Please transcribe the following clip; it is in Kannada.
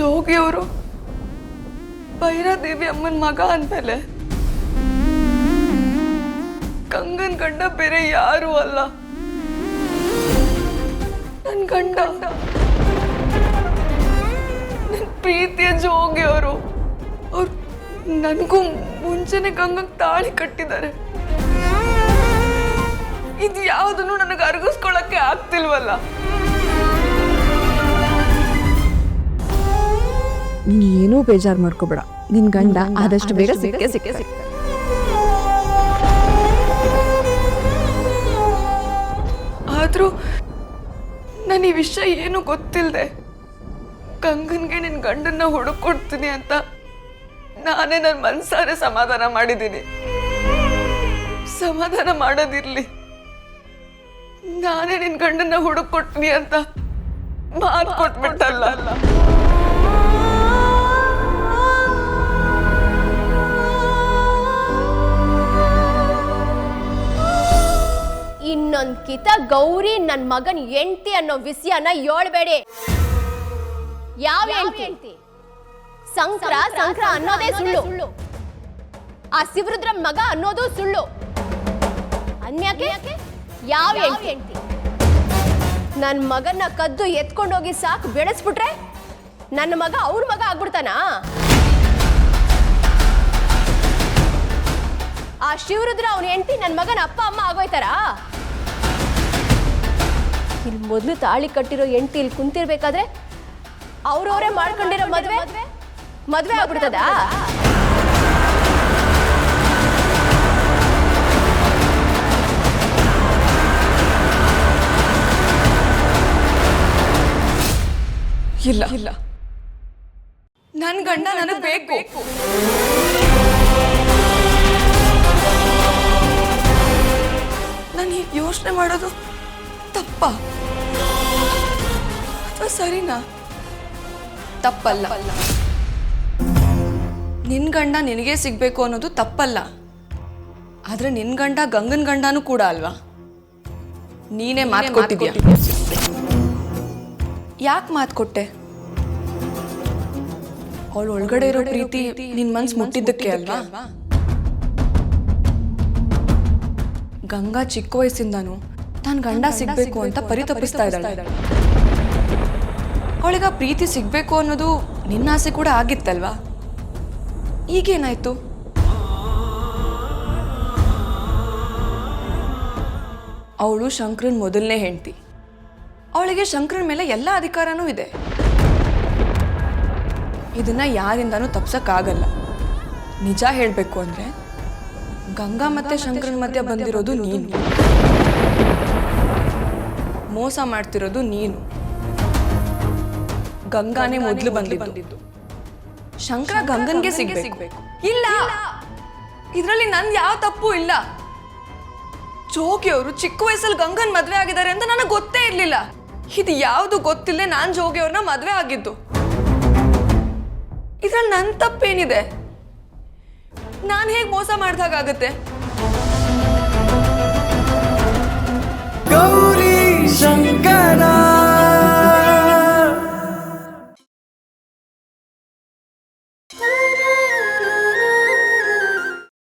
ಜೋಗಿಯವರು? ಭೈರಾದೇವಿ ಅಮ್ಮನ ಮಗ ಅಂದಮೇಲೆ ಗಂಗನ್ ಗಂಡ ಬೇರೆ ಯಾರು ಅಲ್ಲ. ನನ್ ಗಂಡ. ನನ್ ಪ್ರೀತಿಯ ಜೋಗಿ ಅವರು ಅವ್ರು ನನಗೂ ಮುಂಚೆನೆ ಗಂಗಂಗ್ ತಾಳಿ ಕಟ್ಟಿದ್ದಾರೆ. ಇದು ಯಾವುದನ್ನು ನನಗೆ ಅರಗಿಸ್ಕೊಳಕ್ಕೆ ಆಗ್ತಿಲ್ವಲ್ಲ. ನೀನೂ ಬೇಜಾರು ಮಾಡ್ಕೋಬೇಡ. ನಿನ್ ಗಂಡ ಆದಷ್ಟು ಬೇಗ ಸಿಕ್ಕೇ ಸಿಕ್ಕೇ ಸಿಕ್ಕ ಆದರೂ ನಾನು ಈ ವಿಷಯ ಏನು ಗೊತ್ತಿಲ್ಲದೆ ಕಂಗನ್ಗೆ ನಿನ್ನ ಗಂಡನ್ನ ಹುಡುಕೊಡ್ತೀನಿ ಅಂತ ನಾನೇ ನನ್ನ ಮನ್ಸಾರೆ ಸಮಾಧಾನ ಮಾಡಿದ್ದೀನಿ. ಸಮಾಧಾನ ಮಾಡೋದಿರ್ಲಿ. ನಾನೇ ನಿನ್ನ ಗಂಡನ್ನ ಹುಡುಕೊಡ್ತೀನಿ ಅಂತ ಮಾತು ಕೊಟ್ಬಿಟ್ಟಲ್ಲ ಇನ್ನೊಂದ್ ಕಿತ ಗೌರಿ ನನ್ ಮಗನ್ ಹೆಂಡ್ತಿ ಅನ್ನೋ ವಿಷಯನ ಹೇಳ್ಬೇಡಿ. ಯಾವ ಹೆಂಡ್ತಿ? ಸಂಕ್ರ ಸಂಕ್ರ ಅನ್ನೋದೇ ಸುಳ್ಳು. ಆ ಶಿವರುದ್ರ ಮಗ ಅನ್ನೋದು ಸುಳ್ಳು. ಅನ್ಯಾಕೆ? ಯಾವ ಹೆಂಡ್ತಿ? ನನ್ ಮಗನ ಕದ್ದು ಎತ್ಕೊಂಡೋಗಿ ಸಾಕು ಬೆಳೆಸ್ಬಿಟ್ರೆ ನನ್ನ ಮಗ ಅವ್ರ ಮಗ ಆಗ್ಬಿಡ್ತಾನಾ? ಆ ಶಿವರುದ್ರ ಅವನ ಹೆಂಡತಿ ನನ್ನ ಮಗನ ಅಪ್ಪ ಅಮ್ಮ ಆಗೋಯ್ತಾರಾ? ಇಲ್ಲಿ ಮೊದಲು ತಾಳಿ ಕಟ್ಟಿರೋ ಎಂಟಿ ಇಲ್ಲಿ ಕುಂತಿರ್ಬೇಕಾದ್ರೆ ಅವ್ರವರೇ ಮಾಡ್ಕೊಂಡಿರೋ ಮದ್ವೆ ಮದ್ವೆ ಆಗ್ಬಿಡ್ತದಾ? ಇಲ್ಲ. ಇಲ್ಲ. ನನ್ನ ಗಂಡ ನನಗೆ ಬೇಕು. ನಾನು ಹೀಗೆ ಯೋಚನೆ ಮಾಡೋದು ತಪ್ಪ. ಅಥವಾ ಸರಿನಾ? ತಪ್ಪಲ್ಲ. ನಿನ್ ಗಂಡ ನಿನಗೆ ಸಿಗ್ಬೇಕು ಅನ್ನೋದು ತಪ್ಪಲ್ಲ. ಆದ್ರೆ ನಿನ್ ಗಂಡ ಗಂಗನ್ ಗಂಡನೂ ಕೂಡ ಅಲ್ವಾ? ನೀನೇ ಮಾತು ಕೊಟ್ಟಿದ್ಯಾ? ಯಾಕೆ ಮಾತು ಕೊಟ್ಟೆ? ಅವಳು ಒಳಗಡೆ ಇರೋ ಪ್ರೀತಿ ನಿನ್ ಮನ್ಸು ಮುಟ್ಟಿದ್ದಕ್ಕೆ ಅಲ್ವಾ? ಗಂಗಾ ಚಿಕ್ಕ ವಯಸ್ಸಿಂದಾನು ತಾನ್ ಗಂಡ ಸಿಗ್ಬೇಕು ಅಂತ ಪರಿತಪಿಸ್ತಾ ಇದ್ದಾಳೆ. ಅವಳಿಗ ಪ್ರೀತಿ ಸಿಗ್ಬೇಕು ಅನ್ನೋದು ನಿನ್ನ ಆಸೆ ಕೂಡ ಆಗಿತ್ತಲ್ವಾ? ಈಗೇನಾಯ್ತು? ಅವಳು ಶಂಕರನ್ ಮೊದಲನೇ ಹೆಂಡತಿ. ಅವಳಿಗೆ ಶಂಕರನ್ ಮೇಲೆ ಎಲ್ಲ ಅಧಿಕಾರನೂ ಇದೆ. ಇದನ್ನ ಯಾರಿಂದನೂ ತಪ್ಸಕ್ಕಾಗಲ್ಲ. ನಿಜ ಹೇಳಬೇಕು ಅಂದ್ರೆ ಗಂಗಾ ಮತ್ತೆ ಶಂಕರನ್ ಮಧ್ಯೆ ಬಂದಿರೋದು ನೀನು. ಮೋಸ ಮಾಡ್ತಿರೋದು ನೀನು. ಗಂಗಾನೇ ಮೊದಲು ಬಂದಿದ್ದು. ಶಂಕರ ಗಂಗನ್ಗೆ ಸಿಗ್ಬೇಕು. ಇಲ್ಲ! ಇದರಲ್ಲಿ ನಂದು ಯಾವ ತಪ್ಪು ಇಲ್ಲ. ಜೋಗಿ ಅವರು ಚಿಕ್ಕ ವಯಸ್ಸಲ್ಲಿ ಗಂಗನ್ ಮದ್ವೆ ಆಗಿದ್ದಾರೆ ಅಂತ ನನಗೆ ಗೊತ್ತೇ ಇರಲಿಲ್ಲ. ಇದು ಯಾವುದು ಗೊತ್ತಿಲ್ಲದೆ ನಾನು ಜೋಗಿಯವ್ರನ್ನ ಮದ್ವೆ ಆಗಿದ್ದು. ಇದ್ರಲ್ಲಿ ನನ್ನ ತಪ್ಪೇನಿದೆ? ನಾನು ಹೇಗೆ ಮೋಸ ಮಾಡಿದಾಗುತ್ತೆ ಗೌರಿ ಶಂಕರ